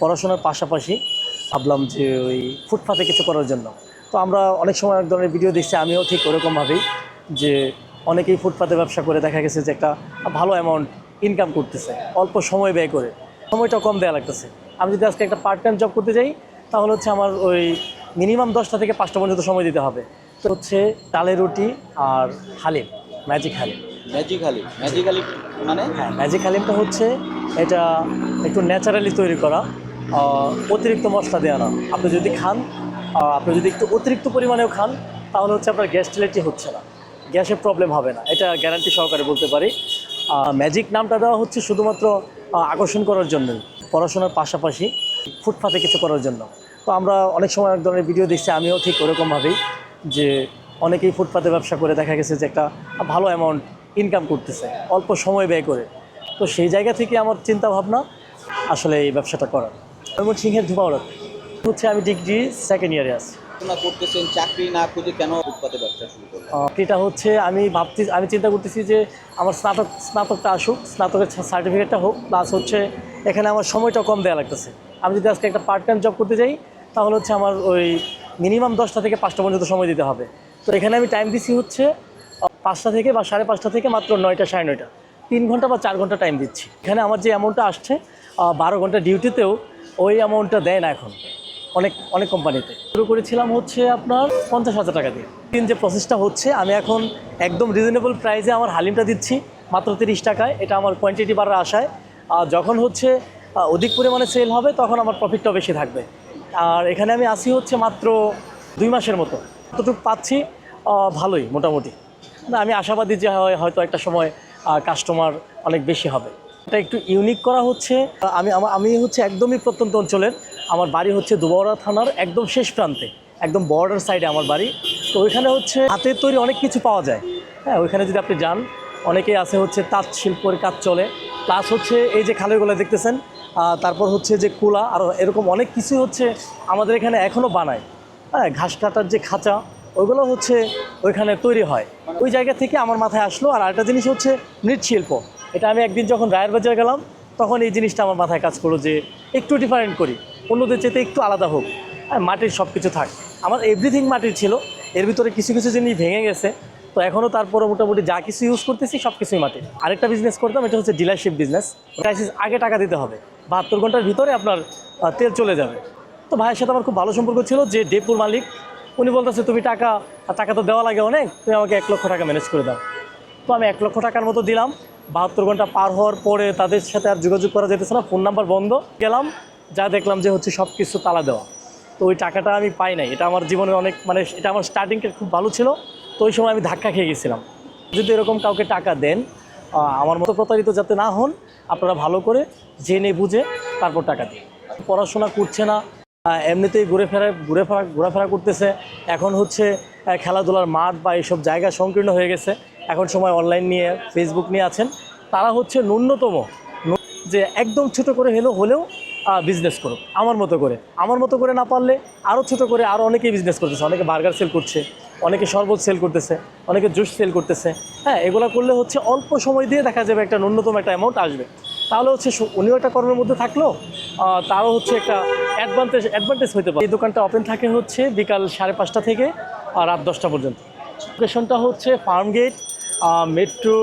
পড়াশোনার পাশাপাশি ভাবলাম যে ওই ফুটপাতে কিছু করার জন্য। তো আমরা অনেক সময় এক ধরনের ভিডিও দেখছি আমিও ঠিক ওরকমভাবেই যে অনেকেই ফুটপাতে ব্যবসা করে দেখা গেছে যে একটা ভালো অ্যামাউন্ট ইনকাম করতেছে অল্প সময় ব্যয় করে। সময়টা কম দেওয়া লাগতেছে। আমি যদি আজকে একটা পার্ট টাইম জব করতে যাই তাহলে হচ্ছে আমার ওই মিনিমাম দশটা থেকে পাঁচটা পর্যন্ত সময় দিতে হবে। তো হচ্ছে ডালের রুটি আর হালিম ম্যাজিক হালিম। ম্যাজিক হালি ম্যাজিক হালি মানে? হ্যাঁ ম্যাজিক হালিমটা হচ্ছে এটা একটু ন্যাচারালি তৈরি করা। অতিরিক্ত মশলা দেওয়া না। আপনি যদি খান আপনি যদি একটু অতিরিক্ত পরিমাণেও খান, তাহলে হচ্ছে আপনার গ্যাস্ট্রিলিটি হচ্ছে না। গ্যাসের প্রবলেম হবে না। এটা গ্যারান্টি সহকারে বলতে পারি। ম্যাজিক নামটা দেওয়া হচ্ছে শুধুমাত্র আকর্ষণ করার জন্যই। পড়াশোনার পাশাপাশি ফুটপাতে কিছু করার জন্য। তো আমরা অনেক সময় এক ধরনের ভিডিও দেখছি, আমিও ঠিক ওরকমভাবেই যে অনেকেই ফুটপাতে ব্যবসা করে দেখা গেছে যে একটা ভালো অ্যামাউন্ট ইনকাম করতেছে, অল্প সময় ব্যয় করে। তো সেই জায়গা থেকে আমার চিন্তা ভাবনা আসলে এই ব্যবসাটা করার। ময়মনসিংহের ধুমাওড়া হচ্ছে আমি ডিগ্রি সেকেন্ড ইয়ারে আছি। করতেছেন চাকরি না খুঁজে কেন ফুটপাতে ব্যবসা শুরু করলেন? এটা হচ্ছে আমি ভাবছি আমি চিন্তা করতেছি যে আমার স্নাতক স্নাতকটা আসুক স্নাতকের সার্টিফিকেটটা হোক প্লাস হচ্ছে এখানে আমার সময়টা কম দেওয়া লাগতেছে। আমি যদি আজকে একটা পার্ট টাইম জব করতে যাই তাহলে হচ্ছে আমার ওই মিনিমাম দশটা থেকে পাঁচটা পর্যন্ত সময় দিতে হবে। তো এখানে আমি টাইম দিচ্ছি হচ্ছে পাঁচটা থেকে বা সাড়ে পাঁচটা থেকে মাত্র নয়টা সাড়ে নয়টা। তিন ঘণ্টা বা চার ঘণ্টা টাইম দিচ্ছি। এখানে আমার যে অ্যামাউন্টটা আসছে বারো ঘণ্টা ডিউটিতেও ওই অ্যামাউন্টটা দেয় না এখন। অনেক অনেক কোম্পানিতে শুরু করেছিলাম হচ্ছে আপনার পঞ্চাশ হাজার টাকা দিয়ে। দিন যে প্রসেসটা হচ্ছে আমি এখন একদম রিজনেবল প্রাইসে আমার হালিমটা দিচ্ছি মাত্র তিরিশ টাকায়। এটা আমার কোয়ান্টিটি বাড়ার আশায়। আর যখন হচ্ছে অধিক পরিমাণে সেল হবে তখন আমার প্রফিটটা বেশি থাকবে। আর এখানে আমি আসি হচ্ছে মাত্র দুই মাসের মতো। কতটুকু পাচ্ছি ভালোই মোটামুটি। না, আমি আশাবাদী যে হয়- হয়তো একটা সময় কাস্টমার অনেক বেশি হবে। এটা একটু ইউনিক করা হচ্ছে। আমি আমি হচ্ছে একদমই প্রত্যন্ত অঞ্চলের। আমার বাড়ি হচ্ছে দুবাওড়া থানার একদম শেষ প্রান্তে, একদম বর্ডার সাইডে আমার বাড়ি। তো ওইখানে হচ্ছে হাতের তৈরি অনেক কিছু পাওয়া যায়। হ্যাঁ ওইখানে যদি আপনি যান, অনেকেই আছে হচ্ছে তাঁত শিল্পের কাজ চলে। প্লাস হচ্ছে এই যে খালের খালেরগুলো দেখতেছেন তারপর হচ্ছে যে কুলা আরও এরকম অনেক কিছু হচ্ছে আমাদের এখানে এখনও বানায়। হ্যাঁ ঘাস কাটার যে খাঁচা, ওইগুলো হচ্ছে ওইখানে তৈরি হয়। ওই জায়গা থেকে আমার মাথায় আসলো। আর আরেকটা জিনিস হচ্ছে মৃৎশিল্প। এটা আমি একদিন যখন রায়ের বাজার গেলাম, তখন এই জিনিসটা আমার মাথায় কাজ করল যে একটু ডিফারেন্ট করি, অন্যদের চেতে একটু আলাদা হোক। হ্যাঁ মাটির সব কিছু থাক। আমার এভরিথিং মাটির ছিল, এর ভিতরে কিছু কিছু জিনিস ভেঙে গেছে। তো এখনও তারপরে মোটামুটি যা কিছু ইউজ করতেছি সব কিছুই মাটির। আরেকটা বিজনেস করতাম এটা হচ্ছে ডিলারশিপ বিজনেস ক্রাইসিস আগে টাকা দিতে হবে। বাহাত্তর ঘণ্টার ভিতরে আপনার তেল চলে যাবে। তো ভাইয়ের সাথে আমার খুব ভালো সম্পর্ক ছিল যে ডেপুর মালিক। উনি বলতেছে, তুমি টাকা টাকা তো দেওয়া লাগে অনেক, তুমি আমাকে এক লক্ষ টাকা ম্যানেজ করে দাও। তো আমি এক লক্ষ টাকার মতো দিলাম। বাহাত্তর ঘণ্টা পার হওয়ার পরে তাদের সাথে আর যোগাযোগ করা যেতেছে না। ফোন নাম্বার বন্ধ। গেলাম, যা দেখলাম যে হচ্ছে সব কিছু তালা দেওয়া। তো ওই টাকাটা আমি পাই নাই। এটা আমার জীবনে অনেক মানে এটা আমার স্টার্টিংটা খুব ভালো ছিল। তো ওই সময় আমি ধাক্কা খেয়ে গেছিলাম। যদি এরকম কাউকে টাকা দেন আমার মতো প্রতারিত যাতে না হন, আপনারা ভালো করে জেনে বুঝে তারপর টাকা দিন। পড়াশোনা করছে না। এমনিতেই ঘুরে ফেরা ঘুরে ফেরা, ঘোরাফেরা করতেছে। এখন হচ্ছে খেলাধুলার মাঠ বা এইসব জায়গা সংকীর্ণ হয়ে গেছে। এখন সময় অনলাইন নিয়ে ফেসবুক নিয়ে আছেন। তারা হচ্ছে ন্যূনতম যে একদম ছোট করে হলেও হলেও বিজনেস করুক, আমার মতো করে। আমার মতো করে না পারলে আরও ছোট করে আরও অনেকেই বিজনেস করতেছে। অনেকে বার্গার সেল করছে, অনেকে শরবত সেল করতেছে, অনেকে জুস সেল করতেছে। হ্যাঁ এগুলো করলে হচ্ছে অল্প সময় দিয়ে দেখা যাবে একটা ন্যূনতম একটা অ্যামাউন্ট আসবে। তাহলে হচ্ছে উনিও একটা কর্মের মধ্যে থাকল তারও হচ্ছে একটা অ্যাডভান্টেজ অ্যাডভান্টেজ হতে পারে। এই দোকানটা ওপেন থাকে হচ্ছে বিকাল সাড়ে পাঁচটা থেকে রাত দশটা পর্যন্ত। লোকেশনটা হচ্ছে ফার্ম গেট মেট্রো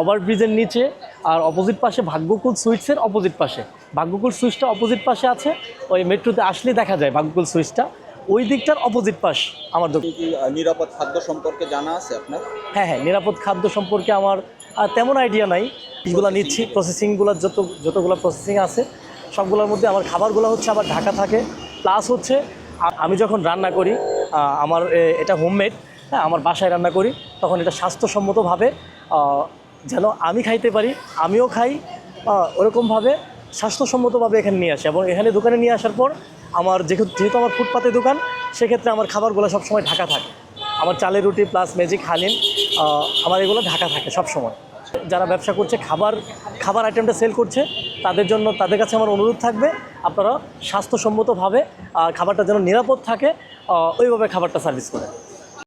ওভারব্রিজের নিচে আর অপোজিট পাশে ভাগ্যকুল সুইটসের অপোজিট পাশে। ভাগ্যকুল সুইচটা অপোজিট পাশে আছে ওই মেট্রোতে আসলে দেখা যায় ভাগ্যকুল সুইচটা। ওই দিকটার অপোজিট পাশ আমার নিরাপদ খাদ্য সম্পর্কে জানা আছে আপনার? হ্যাঁ হ্যাঁ নিরাপদ খাদ্য সম্পর্কে আমার তেমন আইডিয়া নাই। যেগুলো নিচ্ছি প্রসেসিংগুলো যত যতগুলো প্রসেসিং আছে সবগুলোর মধ্যে আমার খাবারগুলো হচ্ছে আবার ঢাকা থাকে। প্লাস হচ্ছে আমি যখন রান্না করি আমার এটা হোমমেড হ্যাঁ আমার বাসায় রান্না করি, তখন এটা স্বাস্থ্যসম্মতভাবে যেন আমি খাইতে পারি, আমিও খাই ওরকমভাবে স্বাস্থ্যসম্মতভাবে এখানে নিয়ে আসি। এবং এখানে দোকানে নিয়ে আসার পর আমার যেহেতু আমার ফুটপাতে দোকান, সেক্ষেত্রে আমার খাবারগুলো সবসময় ঢাকা থাকে। আমার চালের রুটি প্লাস ম্যাজিক হালিম আমার এগুলো ঢাকা থাকে সব সময় যারা ব্যবসা করছে, খাবার খাবার আইটেমটা সেল করছে, তাদের জন্য, তাদের কাছে আমার অনুরোধ থাকবে, আপনারা স্বাস্থ্যসম্মতভাবে খাবারটা যেন নিরাপদ থাকে ওইভাবে খাবারটা সার্ভিস করে।